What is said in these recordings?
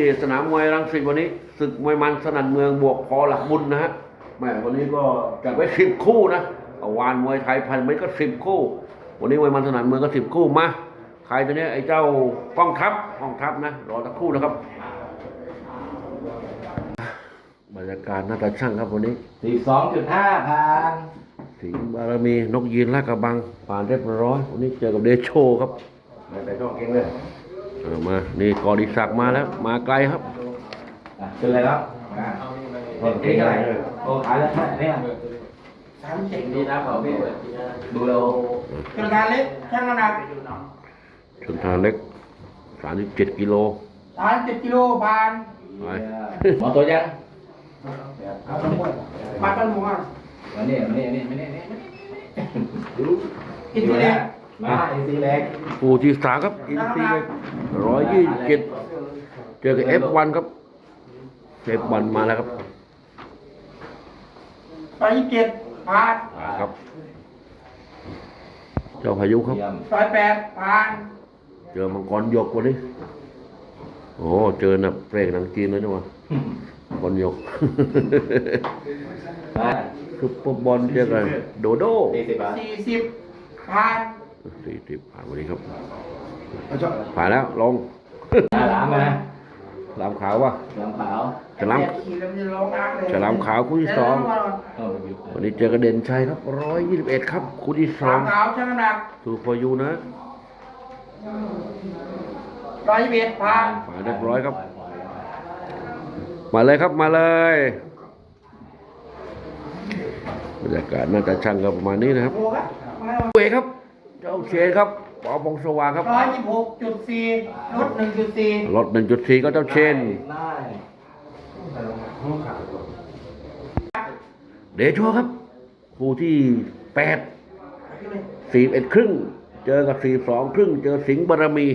ที่สนามมวยรังสิตวันนี้ศึกมวยมันสนั่นเมืองบวกพอหลักบุญนะฮะแม่วันนี้ก็จัดไว้สิบคู่นะเอาวานมวยไทยพันมันก็สิบคู่ วันนี้มวยมันสนั่นเมืองก็สิบคู่มาใครตัวเนี้ยไอ้เจ้ากองทัพกองทัพนะรอสักครู่นะครับบรรยากาศน่าจะช่างครับวันนี้สี่สองจุดห้าพันสิงห์บารมีนกยีนลาดกระบังผ่านเรียบร้อยวันนี้เจอกับเดโชครับไม่ไปช่องเก่งเลย เอามา นี่กอดิศักดิ์มาแล้ว มาไกลครับอะเป็นไรแล้วอะคนเก่งอะไรโอ้ขายแล้วแค่นี้อะสามเจ็ดดีนะเขาพี่ดูเรากระดานเล็กช่างน้ำหนักชนทานเล็ก37กิโลสามเจ็ดกิโลบานไปหมอตัวยังเอาสมมติบาทเป็นหมูอะมาเนี่ยมาเนี่ยมาเนี่ยมาเนี่ยดูกินทีเดียว มาอีซีเล็กปูที่สามครับ อินซีเลยร้อยยี่สิบเจ็ดเจอกับเอฟวันครับเอฟวันมาแล้วครับร้อยยี่สิบเจ็ดบาทมาครับ เจ้าพายุครับเยี่ยมร้อยแปดบาทเจอมังกรหยกวันนี้โอ้เจอน่ะเปรกหนังจีนเลยนี่วะมังกรหยกมาซุปเปอร์บอลเจอกับโดโดสี่สิบบาทสี่สิบพาน สี่สิบผ่านวันนี้ครับ ผ่านแล้วลงหน้าหลามมาลามขาววะหลามขาวฉลามขี่แล้วมันจะร้องอักเลยฉลามขาวคู่ที่สองเข้าไปอยู่วันนี้เจอกับเด่นชัยครับร้อยยี่สิบเอ็ดครับคู่ที่สสาอมงขาวช่างน้ำหนักถูกพอยูนะร้อยยี่สิบเอ็ดพานผ่านเรียบร้อยครับ มาเลยครับมาเลยบรรยากาศน่าจะช่างกันประมาณนี้นะครับโอ้ครับมาเวครับ เจ้าเชนครับปอพงสว่างครับ ร้อยยี่สิบหกจุดสี่ลดหนึ่งจุดสี่รถหนึ่งจุดสี่ก็เจ้าเชน ได้เดโชครับคู่ที่แปดสี่เอ็ดครึ่ง เจอกับสี่สองครึ่ง เจอสิงห์บารมี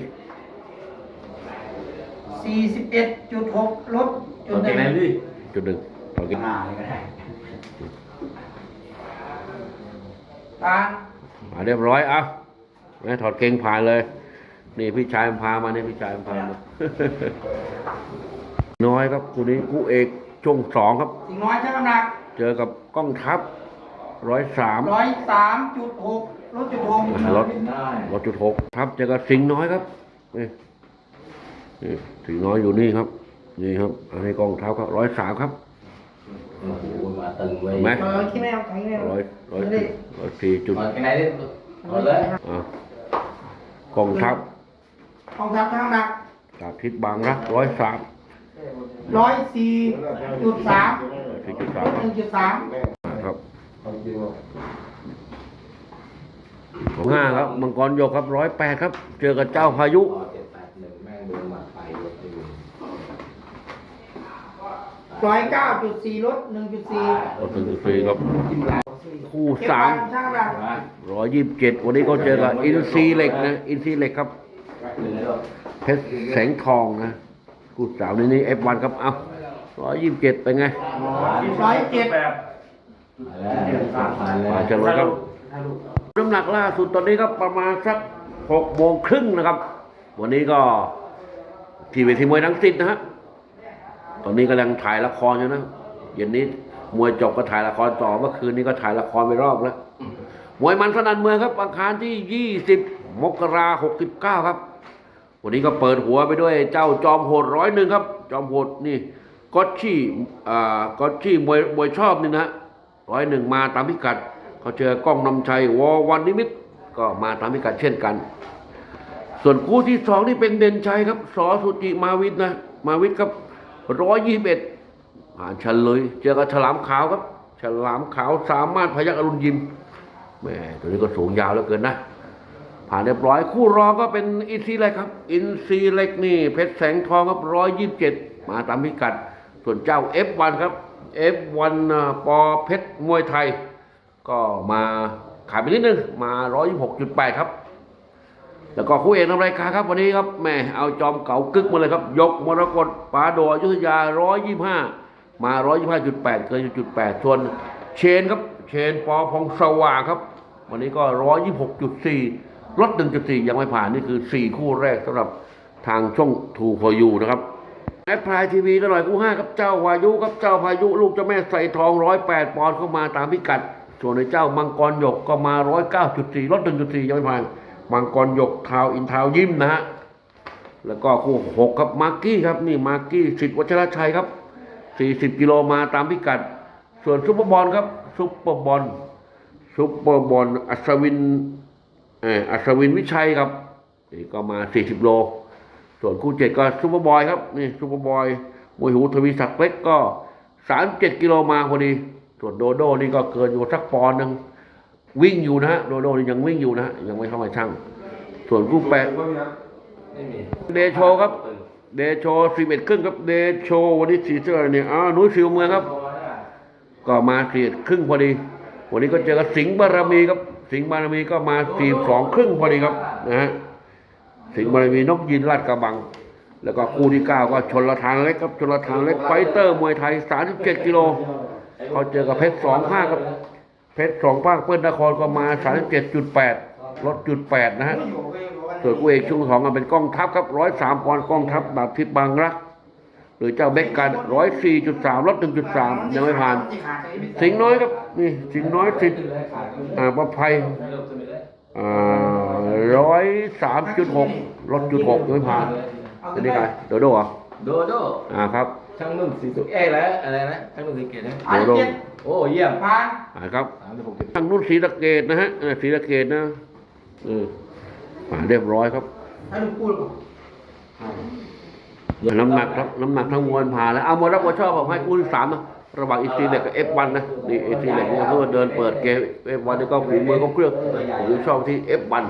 สี่สิบเอ็ดจุดหกลดจุตัวดหเก่งไหนนึ่งลุยจุดหนึ่งตอนกินอ่านี่ก็ได้พานมาเรียบร้อยเอะ แม่ถอดเกงผ่านเลย นี่พี่ชายมันพามาเนี่ยพี่ชายมันพามาน้อยครับคู่นี้คู่เอกช่วงสองครับ สิ่งน้อยช่างน้ำหนักเจอกับกล้องทัพร้อยสามร้อยสามจุดหกลดจุดหกรถได้ร้อยจุดหกทัพเจอกับสิงห์น้อยครับนี่นี่สิงห์น้อยอยู่นี่ครับ นี่ครับ อันนี้กล้องทัพครับร้อยสามครับโอ้โหมาตึงไว้เห็นไหมเออคิดไม่เอาคิดไม่เอาร้อยร้อยสี่ร้อยสี่จุดถอดกันไหนดิถอดเลยอะ กล้องทัพกองทัพช่างน้ำหนักสาธิตบางรักร้อยสามร้อยสี่จุดสามสี่จุดลสามดหนึ่งจุดสามครับของห้าครับมังกรหยกครับร้อยแปดครับ เจอกับเจ้าพายุ เจ็ดแปดหนึ่งแม่งโดนมาไปรถอยู่ ร้อยเก้าจุดสี่ลดหนึ่งจุดสี่รถหนึ่งจุดสี่ครับคู่เก็บสามวันช่างน้ำหนักมาร้อยยี่สิบเจ็ดวันนี้ก็เจอกับอินซีเหล็กนะอินซีเหล็กครับเลยแล้วเพชรแสงทองนะคู่สามนี้นี่เอฟวันครับเอ้าร้อยยี่สิบเจ็ดเป็นไงร้อยเจ็ดผ่านแล้วมาเฉลยครับน้ำหนักล่าสุดตอนนี้ก็ประมาณสักหกโมงครึ่งนะครับ วันนี้ก็ที่เวทีมวยทั้งสิทธ์นะฮะ ตอนนี้กำลังถ่ายละครอยู่นะเย็นนี้มวยจบก็ถ่ายละครต่อเมื่อคืนนี้ก็ถ่ายละครไปรอบแล้วมวยมันสนันเมืองครับอังคารที่ 20 มกราหกสิบเก้าครับ วันนี้ก็เปิดหัวไปด้วยเจ้าจอมโหดร้อยหนึ่งครับ จอมโหดนี่ก็ชี่อ่าก็อชี่มวยมวยชอบนี่นะร้อยหนึ่งมาตามพิกัดเขาเจอกล้องนำชัยวอวันนิมิตรก็มาตามพิกัดเช่นกัน ส่วนคู่ที่สองนี่เป็นเด่นชัยครับสอสุจิมาวิทย์นะ มาวิทย์ครับ ร้อยยี่สิบเอ็ดผ่านชันเลย เจอกับฉลามขาวครับ ฉลามขาวสามารถพยักอรุณยิมแม่ตัวนี้ก็สูงยาวเหลือเกินนะผ่านเรียบร้อยคู่รองก็เป็นอินซีเล็กครับ อินซีเล็กนี่เพชรแสงทองครับร้อยยี่สิบเจ็ดมาตามพิกัด ส่วนเจ้า F1 ครับ F1 ปอเพชรมวยไทย ก็มาขายไปนิดนึงมา 126.8 ครับ แล้วก็คู่เอกนำรายการครับวันนี้ครับแม่เอาจอมเก่ากึกมาเลยครับ ยกมรกตปาโดอยุธยา 125 มา 125.8 เกินจุด8ส่วนเชนครับ เชนปอพงสว่างครับ วันนี้ก็ 126.4 ลด 1.4 ยังไม่ผ่านนี่คือ 4 คู่แรกสำหรับทางช่องทูพอยูนะครับแอดพลายทีวีกันหน่อยคู่ห้าครับเจ้าวายุครับเจ้าพายุลูกเจ้าแม่ใส่ทองร้อยแปดปอนด์เข้ามาตามพิกัด ส่วนในเจ้ามังกรหยกก็มาร้อยเก้าจุดสี่ลดหนึ่งจุดสี่ยังไม่ผ่าน มังกรหยกทาวอินทาวยิ้มนะฮะแล้วก็คู่หกครับมาร์กี้ครับนี่มาร์กี้สิทธิ์วัชรชัยครับสี่สิบกิโลมาตามพิกัด ส่วนซุปเปอร์บอลครับซุปเปอร์บอลซุปเปอร์บอลอัศวินเอออัศวินวิชัยครับนี่ก็มาสี่สิบโล ส่วนคู่เจ็ดก็ซุปเปอร์บอยครับนี่ซุปเปอร์บอยมวยหูทวีศักดิ์เล็กก็สามเจ็ดกิโลมาพอดี ส่วนโดโดนี่ก็เกินอยู่สักปอนด์หนึ่ง วิ่งอยู่นะฮะโดโดนี่ยังวิ่งอยู่นะฮะยังไม่เข้ามาช่าง ส่วนคู่แปดไม่มีเดโชครับ เดโชสิบเอ็ดครึ่งครับ เดโชวันนี้สีเสื้อเนี่ยอ้าวนุ้ยสิวเมืองครับ ก็มาสี่ครึ่งพอดี วันนี้ก็เจอกับสิงห์บารมีครับ สิงห์บารมีก็มาสี่สองครึ่งพอดีครับนะฮะ สิงห์บารมีนกยินลาดกระบัง แล้วก็คู่ที่เก้าก็ชนละทานเล็กครับ ชนละทานเล็กไฟเตอร์มวยไทยสามสิบเจ็ดกิโล เขาเจอกับเพชรสองภาคครับ เพชรสองภาคเปิ้ลนครก็มาสามสิบเจ็ดจุดแปดลดจุดแปดนะฮะส่วนคู่เอกช่วงสองก็เป็นกล้องทัพครับร้อยสามปอนด์กล้องทัพบาททิพย์บางรัก หรือเจ้าเบกกันร้อยสี่จุดสามลดหนึ่งจุดสามยังไม่ผ่าน สิงห์น้อยครับนี่สิงห์น้อยสิทธิ์อ่าประภัยอ่าร้อยสามจุดหกลดจุดหกยังไม่ผ่านจะได้ไงโดโดเหรอโดโดอ่าครับ ช่างนุ่นสีสุกเอ้ยแล้วอะไรนะช่างนุ่นสีเกตนะอันเจ็ดโอ้เยี่ยมผ่านอ่าครับสามสิบหกจุดทางนู้นศรีสะเกดนะฮะเออศรีสะเกดนะเออผ่านเรียบร้อยครับให้ลูกพูดก่อนน้ำหนักครับน้ำหนักทั้งมวลผ่านแล้วเอาหมดแล้วผมชอบผมให้คู่ที่สามนะระหว่างอีซีเล็กกับเอฟวันนะนี่เอซีเล็กเนี่ยเขาก็เดินเปิดเกมเอฟวันนี่ก็ฝีมือก็เครื่องผมชอบที่เอฟวัน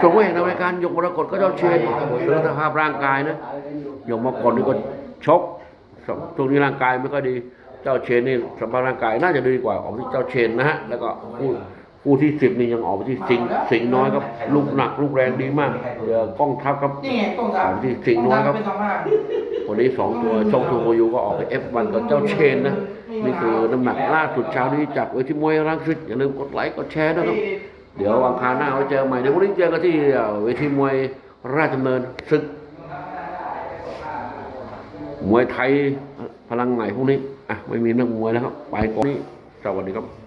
ส่วนผู้เห็นในรายการยกมรกตก็เจ้าเชนเรื่องสภาพร่างกายนะยกมรกตนี่ก็ชก ช่วงนี้ร่างกายไม่ค่อยดีเจ้าเชนนี่สภาพร่างกายน่าจะดีกว่าออกที่เจ้าเชนนะฮะแล้วก็คู่คู่ที่สิบนี่ยังออกไปที่สิงห์สิงห์น้อยครับลูกหนักลูกแรงดีมากเดี๋ยวกล้องทัพครับนี่ไงกล้องสามของที่สิงห์น้อยครับเป็นสองห้าวันนี้สองตัวช่องทูโมยูก็ออกไป F1 กับเจ้าเชนนะนี่คือน้ำหนักล่าสุดเช้านี้จากเวทีมวยรังสิตอย่าลืมกดไลค์กดแชร์นะครับเดี๋ยวอังคารหน้าเราเจอใหม่เดี๋ยววันนี้เจอกันที่เวทีมวยราชดำเนินศึก มวยไทยพลังใหม่พวกนี้ อะ ไม่มีนักมวยแล้วครับ ไปก่อนนี้สวัสดีครับ